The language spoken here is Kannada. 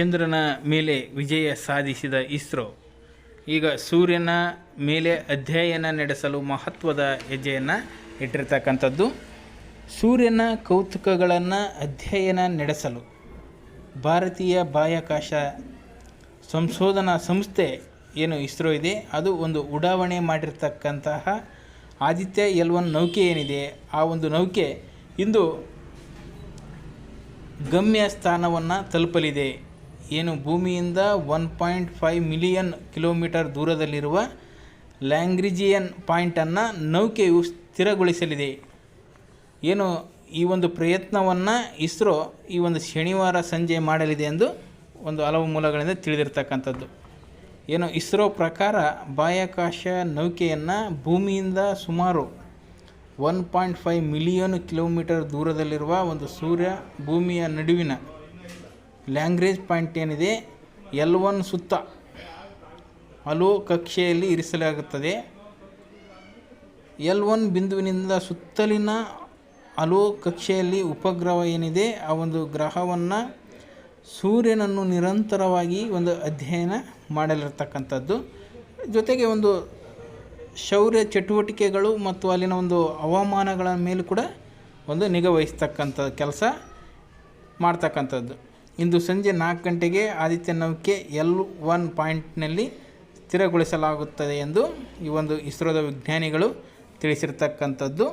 ಚಂದ್ರನ ಮೇಲೆ ವಿಜಯ ಸಾಧಿಸಿದ ಇಸ್ರೋ, ಈಗ ಸೂರ್ಯನ ಮೇಲೆ ಅಧ್ಯಯನ ನಡೆಸಲು ಮಹತ್ವದ ಹೆಜ್ಜೆಯನ್ನು ಇಟ್ಟಿರ್ತಕ್ಕಂಥದ್ದು. ಸೂರ್ಯನ ಕೌತುಕಗಳನ್ನು ಅಧ್ಯಯನ ನಡೆಸಲು ಭಾರತೀಯ ಬಾಹ್ಯಾಕಾಶ ಸಂಶೋಧನಾ ಸಂಸ್ಥೆ ಏನು ಇಸ್ರೋ ಇದೆ, ಅದು ಒಂದು ಉಡಾವಣೆ ಮಾಡಿರ್ತಕ್ಕಂತಹ ಆದಿತ್ಯ ಎಲ್ ಒನ್ ನೌಕೆ ಏನಿದೆ, ಆ ಒಂದು ನೌಕೆ ಇಂದು ಗಮ್ಯ ಸ್ಥಾನವನ್ನು ತಲುಪಲಿದೆ. ಏನು ಭೂಮಿಯಿಂದ one point five million kilometer ದೂರದಲ್ಲಿರುವ ಲ್ಯಾಂಗ್ರಿಜಿಯನ್ ಪಾಯಿಂಟನ್ನು ನೌಕೆಯು ಸ್ಥಿರಗೊಳಿಸಲಿದೆ. ಏನು ಈ ಒಂದು ಪ್ರಯತ್ನವನ್ನು ಇಸ್ರೋ ಈ ಒಂದು ಶನಿವಾರ ಸಂಜೆ ಮಾಡಲಿದೆ ಎಂದು ಒಂದು ಹಲವು ಮೂಲಗಳಿಂದ ತಿಳಿದಿರ್ತಕ್ಕಂಥದ್ದು. ಏನು ಇಸ್ರೋ ಪ್ರಕಾರ ಬಾಹ್ಯಾಕಾಶ ನೌಕೆಯನ್ನು ಭೂಮಿಯಿಂದ ಸುಮಾರು one point five million kilometer ದೂರದಲ್ಲಿರುವ ಒಂದು ಸೂರ್ಯ ಭೂಮಿಯ ನಡುವಿನ ಲ್ಯಾಂಗ್ರೇಜ್ ಪಾಯಿಂಟ್ ಏನಿದೆ? ಎಲ್ ಒನ್ ಸುತ್ತ. ಹಲವು ಕಕ್ಷೆಯಲ್ಲಿ ಇರಿಸಲಾಗುತ್ತದೆ. ಎಲ್ ಒನ್ ಬಿಂದುವಿನಿಂದ ಸುತ್ತಲಿನ ಹಲವು ಕಕ್ಷೆಯಲ್ಲಿ ಉಪಗ್ರಹ ಏನಿದೆ? ಆ ಒಂದು ಗ್ರಹವನ್ನು ಸೂರ್ಯನನ್ನು ನಿರಂತರವಾಗಿ ಒಂದು ಅಧ್ಯಯನ ಮಾಡಲಿರತಕ್ಕಂಥದ್ದು. ಜೊತೆಗೆ ಒಂದು ಶೌರ್ಯ ಚಟುವಟಿಕೆಗಳು ಮತ್ತು ಅಲ್ಲಿನ ಒಂದು ಹವಾಮಾನಗಳ ಮೇಲೂ ಕೂಡ ಒಂದು ನಿಗಾ ವಹಿಸ್ತಕ್ಕಂಥ ಕೆಲಸ ಮಾಡ್ತಕ್ಕಂಥದ್ದು. ಇಂದು ಸಂಜೆ ನಾಲ್ಕು ಗಂಟೆಗೆ ಆದಿತ್ಯ ನೌಕೆ ಎಲ್ ಒನ್ ಪಾಯಿಂಟ್ನಲ್ಲಿ ಸ್ಥಿರಗೊಳಿಸಲಾಗುತ್ತದೆ ಎಂದು ಈ ಒಂದು ಇಸ್ರೋದ ವಿಜ್ಞಾನಿಗಳು ತಿಳಿಸಿರ್ತಕ್ಕಂಥದ್ದು.